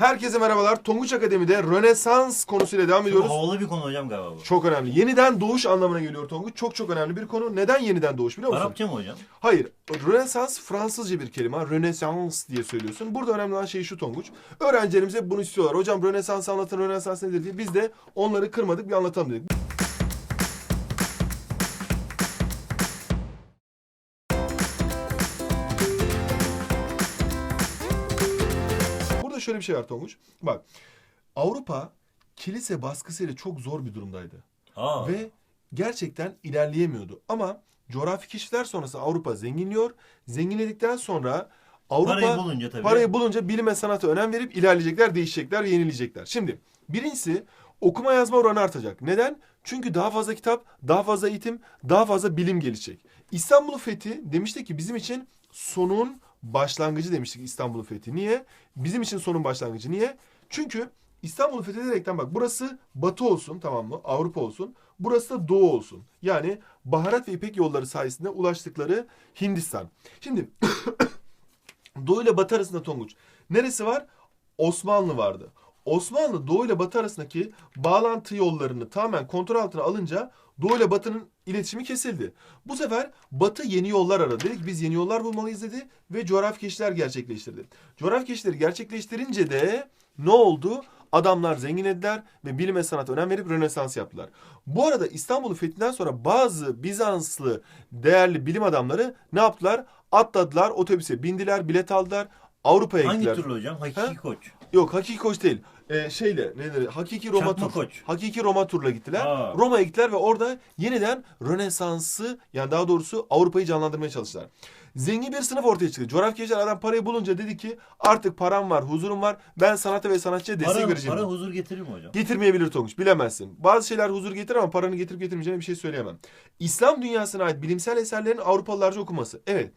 Herkese merhabalar. Tonguç Akademi'de Rönesans konusuyla devam Çok ediyoruz. havalı bir konu hocam galiba bu. Çok önemli. Yeniden doğuş anlamına geliyor Tonguç. Çok çok önemli bir konu. Neden yeniden doğuş biliyor musun? Arapça mı hocam? Hayır. Rönesans Fransızca bir kelime. Rönesans diye söylüyorsun. Burada önemli olan şey şu Tonguç. Öğrencilerimiz hep bunu istiyorlar. Hocam Rönesans anlatın, Rönesans nedir diye. Biz de onları kırmadık bir anlatalım dedik. Şöyle bir şey var Tonguç. Bak. Avrupa kilise baskısıyla çok zor bir durumdaydı. Aa. Ve gerçekten ilerleyemiyordu. Ama coğrafi keşifler sonrası Avrupa zenginliyor. Zenginledikten sonra Avrupa Parayı bulunca tabii. parayı bulunca bilime sanata önem verip ilerleyecekler, değişecekler, yenileyecekler. Şimdi birincisi okuma yazma oranı artacak. Neden? Çünkü daha fazla kitap, daha fazla eğitim, daha fazla bilim gelişecek. İstanbul'un fethi demişti ki bizim için sonun başlangıcı demiştik İstanbul'un fethi. Niye? Bizim için sonun başlangıcı. Niye? Çünkü İstanbul'u fethederekten bak burası batı olsun tamam mı? Avrupa olsun. Burası da doğu olsun. Yani baharat ve ipek yolları sayesinde ulaştıkları Hindistan. Şimdi doğu ile batı arasında Tonguç. Neresi var? Osmanlı vardı. Osmanlı doğu ile batı arasındaki bağlantı yollarını tamamen kontrol altına alınca doğu ile batının iletişimi kesildi. Bu sefer batı yeni yollar aradı. Dedi ki biz yeni yollar bulmalıyız dedi ve coğrafi keşifler gerçekleştirdi. Coğrafi keşifleri gerçekleştirince de ne oldu? Adamlar zenginlediler ve bilime sanata önem verip Rönesans yaptılar. Bu arada İstanbul'u fethinden sonra bazı Bizanslı değerli bilim adamları ne yaptılar? Atladılar, otobüse bindiler, bilet aldılar, Avrupa'ya Hangi gittiler. tur hocam? Hakiki Ha? koç. Yok hakiki koç değil. Ee, şeyle ne denir? Hakiki Roma Çakma tur. koç. Hakiki Roma turla gittiler. Aa. Roma'ya gittiler ve orada yeniden Rönesans'ı yani daha doğrusu Avrupa'yı canlandırmaya çalıştılar. Zengin bir sınıf ortaya çıktı. Coğrafya keşifler adam parayı bulunca dedi ki artık param var, huzurum var. Ben sanata ve sanatçıya destek Para, vereceğim. para huzur getirir mi hocam? Getirmeyebilir Tonguç bilemezsin. Bazı şeyler huzur getirir ama paranı getirip getirmeyeceğine bir şey söyleyemem. İslam dünyasına ait bilimsel eserlerin Avrupalılarca okuması. Evet.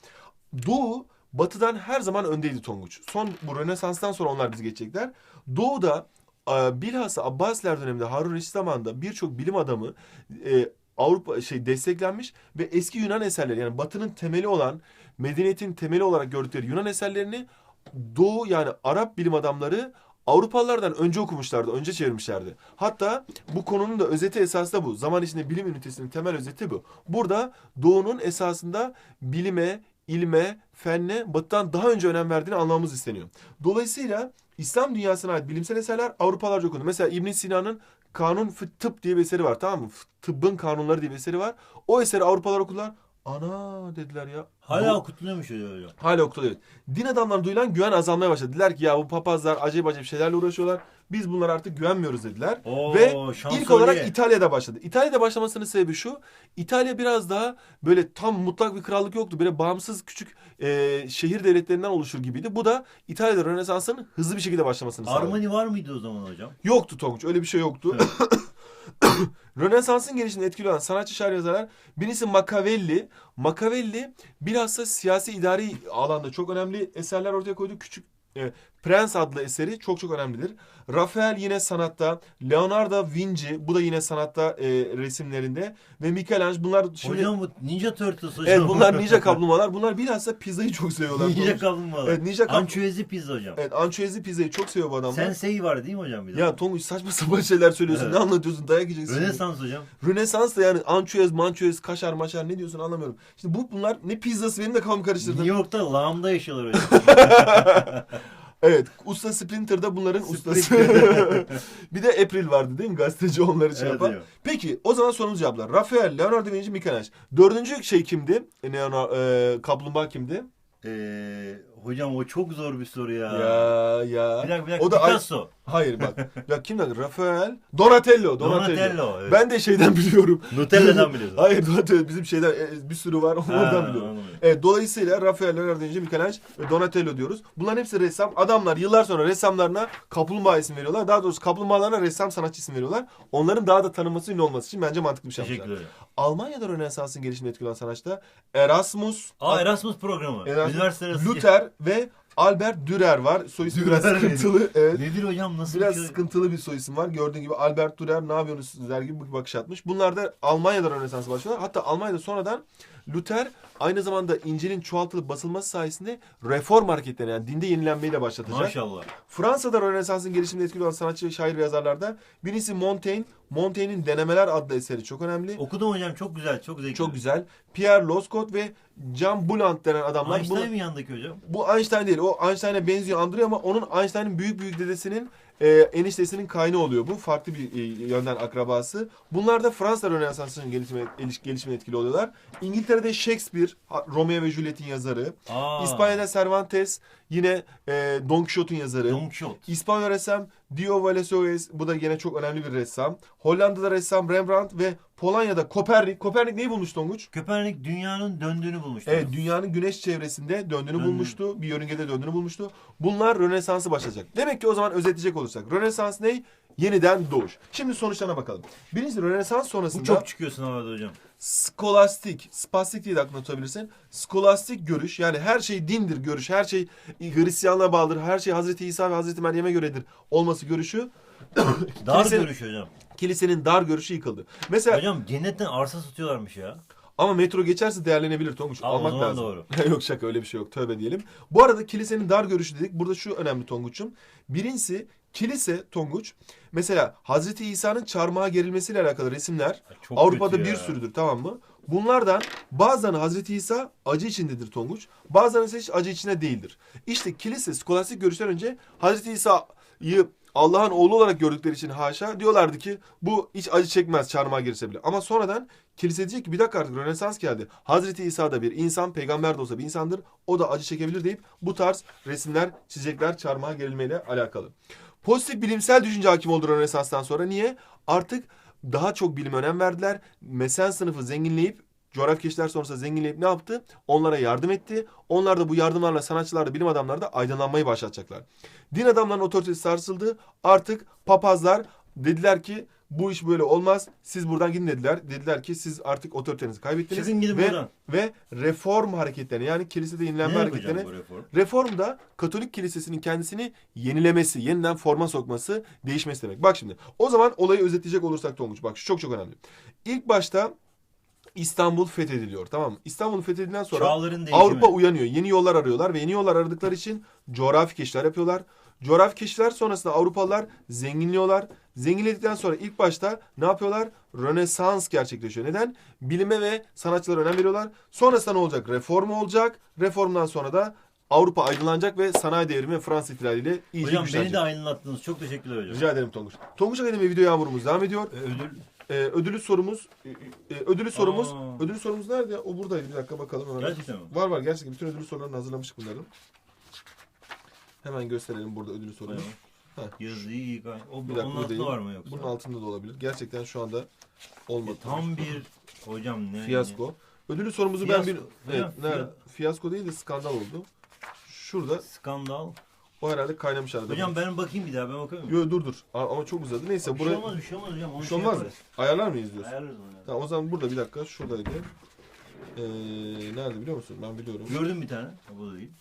Doğu batıdan her zaman öndeydi Tonguç. Son bu Rönesans'tan sonra onlar bizi geçecekler. Doğu'da e, bilhassa Abbasiler döneminde Harun Reşit zamanında birçok bilim adamı e, Avrupa şey desteklenmiş ve eski Yunan eserleri yani Batı'nın temeli olan medeniyetin temeli olarak gördükleri Yunan eserlerini Doğu yani Arap bilim adamları Avrupalılardan önce okumuşlardı, önce çevirmişlerdi. Hatta bu konunun da özeti esası da bu. Zaman içinde bilim ünitesinin temel özeti bu. Burada Doğu'nun esasında bilime, ilme, fenne batıdan daha önce önem verdiğini anlamamız isteniyor. Dolayısıyla İslam dünyasına ait bilimsel eserler Avrupalarca okundu. Mesela İbn Sina'nın Kanun Tıp diye bir eseri var tamam mı? Tıbbın kanunları diye bir eseri var. O eseri Avrupalılar okudular. Ana dediler ya. Hala Doğu- okutuluyormuş hocam. Hala okutuluyor. evet. Din adamlarına duyulan güven azalmaya başladı. Dediler ki ya bu papazlar acayip acayip şeylerle uğraşıyorlar. Biz bunlara artık güvenmiyoruz dediler. Oo, Ve şansölye. ilk olarak İtalya'da başladı. İtalya'da başlamasının sebebi şu. İtalya biraz daha böyle tam mutlak bir krallık yoktu. Böyle bağımsız küçük e, şehir devletlerinden oluşur gibiydi. Bu da İtalya'da Rönesans'ın hızlı bir şekilde başlamasını sağladı. Armani var mıydı o zaman hocam? Yoktu Tonguç. Öyle bir şey yoktu. Rönesans'ın gelişimini etkili olan sanatçı şair yazarlar birisi Machiavelli. Machiavelli bilhassa siyasi idari alanda çok önemli eserler ortaya koydu. Küçük e, Prens adlı eseri çok çok önemlidir. Rafael yine sanatta, Leonardo Vinci bu da yine sanatta e, resimlerinde ve Michelangelo bunlar şimdi Hocam bu Ninja Turtles hocam. Evet bunlar ninja kaplumbağalar. Bunlar bilhassa pizzayı çok seviyorlar. Ninja Tonguç. kaplumbağa. Evet, ninja kap- Ançüezi pizza hocam. Evet ançüezli pizzayı çok seviyor bu adamlar. Sensei var değil mi hocam bir? Ya Tonguç saçma sapan şeyler söylüyorsun. Evet. Ne anlatıyorsun? Dayak yiyeceksin. Rönesans hocam. Rönesans da yani ançüez, mançüez, kaşar, maşar ne diyorsun anlamıyorum. Şimdi bu bunlar ne pizzası benim de kafamı karıştırdı. New York'ta lağımda yaşıyorlar hocam. Evet, Usta Splinter'da bunların ustası. Splinter. bir de April vardı değil mi? Gazeteci onları şey Evet yapan. hocam. Peki o zaman sorumuz cevaplar. Rafael, Leonardo da Vinci, Michelangelo. Dördüncü şey kimdi? E, Leonardo, e, kaplumbağa kimdi? Ee, hocam o çok zor bir soru ya. Ya ya. Bir dakika bir dakika. O da Picasso. Hayır bak. ya kimdi? Rafael, Donatello. Donatello. Donatello. evet. Ben de şeyden biliyorum. Nutella'dan biliyorsun. Hayır Donatello bizim şeyden e, bir sürü var onlardan biliyorum. anladım. Evet, dolayısıyla Rafael, Leonardo da Vinci, Michelangelo ve Donatello diyoruz. Bunların hepsi ressam. Adamlar yıllar sonra ressamlarına kaplumbağa isim veriyorlar. Daha doğrusu kaplumbağalarına ressam sanatçı isim veriyorlar. Onların daha da tanınması, ünlü olması için bence mantıklı bir şey Teşekkür ederim. Almanya'da Rönesans'ın gelişimine etkili olan sanatçı da Erasmus, Aa Erasmus programı. Erasmus, Üniversite arası. Luther ve Albert Dürer var. Soy ismi biraz sıkıntılı. Evet. Nedir hocam nasıl Biraz bir şey? sıkıntılı bir soy isim var. Gördüğün gibi Albert Dürer ne yapıyorsunuz sizler gibi bir bakış atmış. Bunlar da Almanya'da Rönesans başlıyorlar. Hatta Almanya'da sonradan Luther aynı zamanda İncil'in çoğaltılıp basılması sayesinde reform hareketlerine yani dinde yenilenmeyi de başlatacak. Maşallah. Fransa'da Rönesans'ın gelişiminde etkili olan sanatçı, şair ve yazarlarda birincisi Montaigne. Montaign'in Denemeler adlı eseri çok önemli. Okudum hocam çok güzel çok zevkli. Çok güzel. Pierre Loscot ve Jean Bouland denen adamlar. Einstein Bunu- mi yandaki hocam? bu Einstein değil. O Einstein'a benziyor, andırıyor ama onun Einstein'ın büyük büyük dedesinin e, eniştesinin kaynağı oluyor bu. Farklı bir e, yönden akrabası. Bunlar da Fransa Rönesansı'nın gelişimine, eliş- gelişimine etkili oluyorlar. İngiltere'de Shakespeare, ha- Romeo ve Juliet'in yazarı. Aa, İspanya'da Cervantes, yine e, Don Quixote'un yazarı. Don Quixote. İspanyol ressam Dio Velázquez, bu da gene çok önemli bir ressam. Hollanda'da ressam Rembrandt ve Polonya'da Kopernik. Kopernik neyi bulmuş Tonguç? Köpernik dünyanın döndüğünü bulmuştu. Evet, dünyanın güneş çevresinde döndüğünü Döndüğünü. bulmuştu. Bir yörüngede döndüğünü bulmuştu. Bunlar Rönesans'ı başlayacak. Demek ki o zaman özetleyecek olursak. Rönesans ne? Yeniden doğuş. Şimdi sonuçlarına bakalım. Birincisi Rönesans Bu sonrasında çok çıkıyor sınavlarda hocam. Skolastik, spastik diye de aklına tutabilirsin. Skolastik görüş yani her şey dindir görüş, her şey Hristiyanlığa bağlıdır, her şey Hazreti İsa ve Hazreti Meryem'e göredir olması görüşü Dar Kilise- görüş hocam. kilisenin dar görüşü yıkıldı. Mesela Hocam cennetten arsa satıyorlarmış ya. ama metro geçerse değerlenebilir Tonguç. Aa, o Almak zaman lazım. doğru. yok şaka öyle bir şey yok. Tövbe diyelim. Bu arada kilisenin dar görüşü dedik. Burada şu önemli Tonguç'um. Birincisi kilise Tonguç. Mesela Hazreti İsa'nın çarmıha gerilmesiyle alakalı resimler Çok Avrupa'da bir ya. sürüdür tamam mı? Bunlardan bazılarını Hazreti İsa acı içindedir Tonguç. Bazılarını ise hiç acı içinde değildir. İşte kilise skolastik görüşten önce Hazreti İsa'yı Allah'ın oğlu olarak gördükleri için haşa diyorlardı ki bu hiç acı çekmez çarmıha girse bile. Ama sonradan kilise diyecek ki bir dakika artık Rönesans geldi. Hazreti İsa da bir insan, peygamber de olsa bir insandır. O da acı çekebilir deyip bu tarz resimler, çizecekler çarmıha gerilmeyle alakalı. Pozitif bilimsel düşünce hakim oldu Rönesans'tan sonra. Niye? Artık daha çok bilime önem verdiler. Mesen sınıfı zenginleyip coğrafya keşifler sonrasında zenginleyip ne yaptı? Onlara yardım etti. Onlar da bu yardımlarla sanatçılar da bilim adamları da aydınlanmayı başlatacaklar. Din adamlarının otoritesi sarsıldı. Artık papazlar dediler ki bu iş böyle olmaz. Siz buradan gidin dediler. Dediler ki siz artık otoritenizi kaybettiniz. Çıkın gidin ve, buradan. ve reform hareketlerine yani kilisede Ne yenilenme yapacağım hareketlerine reform? Reform da Katolik Kilisesi'nin kendisini yenilemesi, yeniden forma sokması, değişmesi demek. Bak şimdi o zaman olayı özetleyecek olursak Tonguç bak şu çok çok önemli. İlk başta İstanbul fethediliyor tamam mı? İstanbul fethedildikten sonra. Avrupa uyanıyor. Yeni yollar arıyorlar ve yeni yollar aradıkları için coğrafi keşifler yapıyorlar. Coğrafi keşifler sonrasında Avrupalılar zenginliyorlar. Zenginledikten sonra ilk başta ne yapıyorlar? Rönesans gerçekleşiyor. Neden? Bilime ve sanatçılara önem veriyorlar. Sonrasında ne olacak? Reform olacak. Reformdan sonra da Avrupa aydınlanacak ve sanayi devrimi ve Fransız ihtilaliyle iyice Hocam beni güçlenecek. de aydınlattınız. Çok teşekkürler hocam. Rica ederim Tonguç. Tonguç Akademi video yağmurumuz devam ediyor. Ee, Ödül. Ee, ödülü sorumuz e, e, ödülü sorumuz Aa. ödülü sorumuz nerede? O buradaydı. Bir dakika bakalım hemen. Gerçekten mi? Var var gerçekten bütün ödülü sorularını hazırlamıştık bunların. Hemen gösterelim burada ödülü sorunu. Yazıyı iyi O, Bir dakika, onun bu altında değil. var mı yoksa? Bunun altında da olabilir. Gerçekten şu anda olmadı. E, tam bir hocam ne? fiyasko. Ödülü sorumuzu ben bir Fiyasko. evet, Hocam, nerede? fiya- Fiyasko değil de skandal oldu. Şurada Skandal. O herhalde kaynamış arada. Hocam ben bakayım bir daha ben bakayım. Yo dur dur. Ama çok uzadı. Neyse bir buraya şey olmaz bir şey olmaz hocam. Onu bir şey şey olmaz mı? yaparız. Ayarlar mıyız diyorsun? Ayarlarız onu. yani. Tamam o zaman burada bir dakika şuradaydı. Ee, nerede biliyor musun? Ben biliyorum. Gördüm bir tane. Ha, bu da değil.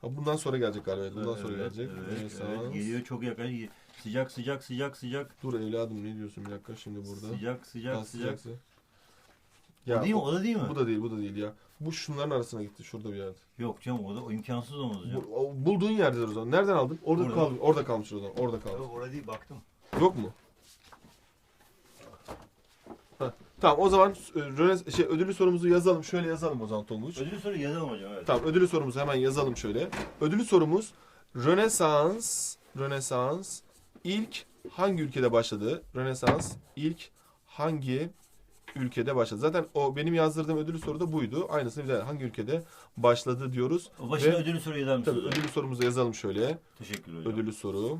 Ha, bundan sonra gelecek galiba. Bundan sonra Evet, gelecek. Evet, evet. Geliyor çok yakın. Sıcak sıcak sıcak sıcak. Dur evladım ne diyorsun bir dakika şimdi burada. Sıcak sıcak Ha, sıcak. sıcaksa. O değil mi? o, da değil mi? bu da değil bu da değil ya. Bu şunların arasına gitti şurada bir yerde. Yok canım o da o imkansız olmaz hocam. Bu, o- bulduğun yerdedir o zaman. Nereden aldın? Orada Burada. kaldı. Orada kalmış o zaman. Orada kaldı. Yok orada değil baktım. Yok mu? Ha, Tamam o zaman e, Rönes şey ödülü sorumuzu yazalım. Şöyle yazalım o zaman Tonguç. Ödül soru yazalım hocam evet. Tamam ödülü sorumuzu hemen yazalım şöyle. Ödülü sorumuz Rönesans Rönesans ilk hangi ülkede başladı? Rönesans ilk hangi ülkede başladı? Zaten o benim yazdırdığım ödülü soru da buydu. Aynısını bir daha hangi ülkede başladı diyoruz. O başına Ve- ödül soru yazar Tabii ödülü sorumuzu yazalım şöyle. Teşekkür hocam. Ödülü soru.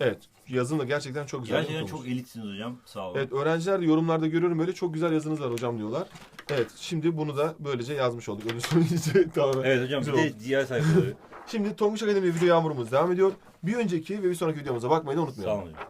Evet yazım da gerçekten çok güzel. Gerçekten çok elitsiniz hocam. Sağ olun. Evet öğrenciler de yorumlarda görüyorum böyle çok güzel yazınız var hocam diyorlar. Evet şimdi bunu da böylece yazmış olduk. Ödül soru iyice tamam. Evet hocam bir de diğer sayfaları. Şimdi Tonguç Akademi video yağmurumuz devam ediyor. Bir önceki ve bir sonraki videomuza bakmayı da Sağ unutmayalım. olun hocam.